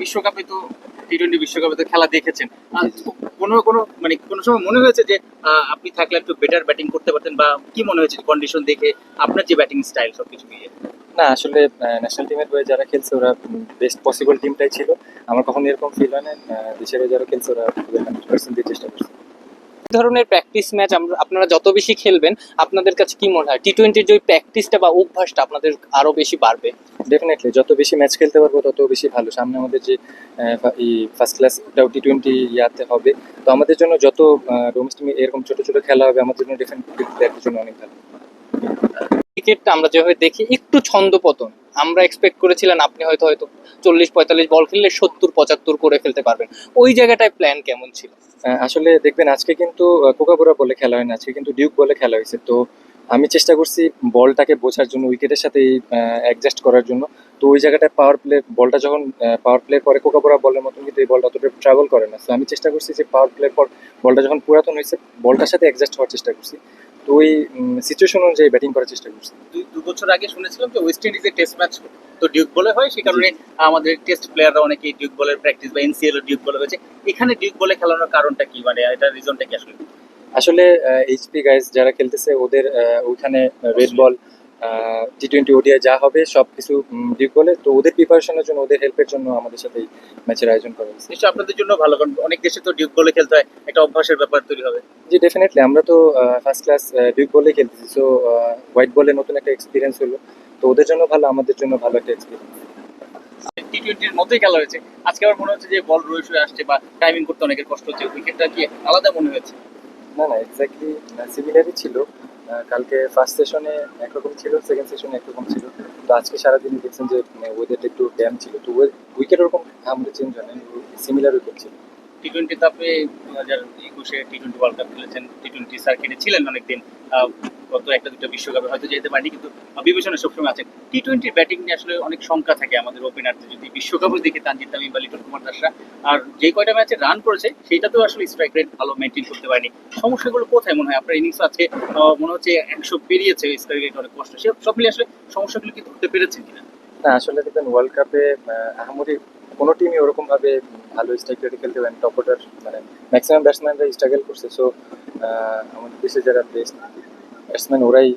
বিশ্বকাপে তো T twenty বিশ্বকাপে তো খেলা দেখেছেন। কোন। কোনো মানে কোনো সময় মনে হয়েছে যে আপনি থাকলে একটু বেটার ব্যাটিং করতে পারতেন বা কি মনে হয়েছে কন্ডিশন দেখে আপনার যে ব্যাটিং স্টাইল সবকিছু নিয়ে? না, আসলে ন্যাশনাল টিমের হয়ে যারা খেলছে ওরা বেস্ট পসিবল টিমটাই ছিল। আমার কখনো এরকম ফিল হয় না দেশের হয়ে যারা খেলছে ওরা হান্ড্রেড পার্সেন্ট দিয়ে চেষ্টা করছে। ধরনের প্র্যাকটিস ম্যাচ আপনারা যত বেশি খেলবেন আপনাদের কাছে কি মনে হয়? টি টোয়েন্টির যে প্র্যাকটিসটা বা অভ্যাসটা আপনাদের আরও বেশি বাড়বে? ডেফিনেটলি যত বেশি ম্যাচ খেলতে পারব তত বেশি ভালো। সামনে আমাদের যে ফার্স্ট ক্লাস টি টোয়েন্টি ইয়াতে হবে। তো আমাদের জন্য যত ডোমেস্টিক এরকম ছোট ছোট খেলা হবে আমাদের জন্য ডিফারেন্ট প্লেয়ারদের জন্য অনেক ভালো। ক্রিকেটটা আমরা যেভাবে দেখি একটু ছন্দপতন আমরা এক্সপেক্ট করেছিলেন আপনি হয়তো হয়তো চল্লিশ, পঁয়তাল্লিশ বল খেললে সত্তর, পঁচাত্তর করে ফেলতে পারবেন। ওই জায়গাটায় প্ল্যান কেমন ছিল? আসলে দেখবেন আজকে কিন্তু কোকাবোরা বলে খেলা হয় না আজকে কিন্তু ডিউক বলে খেলা হয়েছে। তো আমি চেষ্টা করছি বলটাকে বোঝার জন্য উইকেটের সাথে অ্যাডজাস্ট করার জন্য। তো ওই জায়গাটায় পাওয়ার প্লে বলটা যখন পাওয়ার প্লে পরে কোকাবোরা বলের মতন কিন্তু এই বলটা অতটা ট্রাভেল করে না। তো আমি চেষ্টা করছি যে পাওয়ার প্লের পর বলটা যখন পুরাতন হয়েছে বলটার সাথে অ্যাডজাস্ট হওয়ার চেষ্টা করছি। তো ওই সিচুয়েশন অনুযায়ী ব্যাটিং করার চেষ্টা করছি। দু বছর আগে শুনেছিলাম যে ওয়েস্ট ইন্ডিজের টেস্ট ম্যাচ তো ডিউক বলে হয় সে কারণে আমাদের টেস্ট প্লেয়াররা অনেকেই ডিউক বলের প্র্যাকটিস বা এনসিএল ডিউক বলে হয়েছে। এখানে ডিউক বলে খেলানোর কারণটা কি? মানে এটা রিজনটা কি আসলে? আসলে এইচপি গাইজ যারা খেলতেছে ওদের ওইখানে red ball T twenty ODI যা হবে সব কিছু ডিউক বলে। তো ওদের প্রিপারেশনের জন্য ওদের হেল্পের জন্য আমাদের সাথে এই ম্যাচের আয়োজন করা হয়েছে। নিশ্চয়ই আপনাদের জন্য ভালো কারণ অনেক দেশে তো ডিউক বলে খেলতে হয়। একটা অভ্যাসের ব্যাপার তৈরি হবে। জি ডেফিনেটলি আমরা তো ফার্স্ট ক্লাস ডিউক বলেই খেলতেছি। সো হোয়াইট বলে নতুন একটা এক্সপিরিয়েন্স হলো। তো ওদের জন্য ভালো আমাদের জন্য ভালো একটা এক্সপিরিয়েন্স টি টোয়েন্টির মতোই খেলা হয়েছে। আজকে আবার মনে হচ্ছে যে বল রয়ে শুয়ে আসছে বা টাইমিং করতে অনেকের কষ্ট হচ্ছে। উইকেটটা কি আলাদা মনে হয়েছে না না এক্স্যাক্টলি সিমিলারই ছিল। কালকে ফার্স্ট সেশনে একরকম ছিল সেকেন্ড সেশনে একরকম ছিল। তো আজকে সারাদিন দেখছেন যে ওয়েদারটা একটু ড্যাম ছিল। তো উইকেট ওরকম আমাদের চেঞ্জ হয় না সিমিলার উইকেট ছিল। টি টোয়েন্টিতে আপনি দু হাজার একুশে টি টোয়েন্টি ওয়ার্ল্ড কাপ খেলেছেন টি টোয়েন্টি সার্কিটে ছিলেন অনেকদিন গত একটা দুটো বিশ্বকাপে হয়তো যেতে পারিনি, কিন্তু বিবেচনা সবসময় আছে। টি টোয়েন্টির ব্যাটিং নিয়ে আসলে অনেক শঙ্কা থাকে আমাদের ওপেনারদের যদি বিশ্বকাপে দেখে তানজিদ তামিম বা লিটন কুমার দাসরা আর যে কয়টা ম্যাচে রান করেছে, সেইটাতেও আসলে স্ট্রাইক রেট ভালো মেনটেন করতে পারেনি। সমস্যাগুলো কোথায় মনে হয়? আপনার ইনিংস আছে মনে হচ্ছে একশো পেরিয়েছে স্ট্রাইক রেট অনেক কষ্ট। সে সব মিলিয়ে আসলে সমস্যাগুলো কি ধরতে পেরেছেন কিনা? না, আসলে দেখবেন ওয়ার্ল্ড কাপে আহামরি কোনো টিমই ওরকম ভাবে ভালো স্ট্রাইক রেটে খেলতে পারেন। টপ অর্ডার মানে ম্যাক্সিমাম ব্যাটসম্যানরা স্ট্রাগল করছে। সো আমাদের দেশে যারা বেস্ট ব্যাটসম্যান ওরাই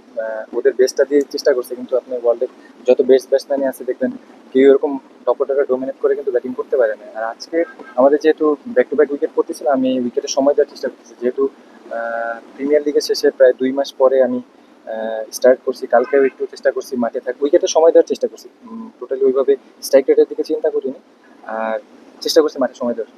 ওদের বেস্টটা দিয়ে চেষ্টা করছে, কিন্তু আপনি ওয়ার্ল্ডে যত বেস্ট ব্যাটসম্যানই আছে, দেখবেন কেউ এরকম টপ অর্ডারে ডোমিনেট করে কিন্তু ব্যাটিং করতে পারে না। আর আজকে আমাদের যেহেতু ব্যাক টু ব্যাক উইকেট পড়তেছিল আমি উইকেটের সময় দেওয়ার চেষ্টা করতেছি। যেহেতু প্রিমিয়ার লিগের শেষে প্রায় দুই মাস পরে আমি স্টার্ট করছি, কালকেও একটু চেষ্টা করছি মাঠে থাক উইকেটের সময় দেওয়ার চেষ্টা করছি। টোটালি ওইভাবে স্ট্রাইক রেটের দিকে চিন্তা করিনি, আর চেষ্টা করছি মাঠে সময় দেওয়ার।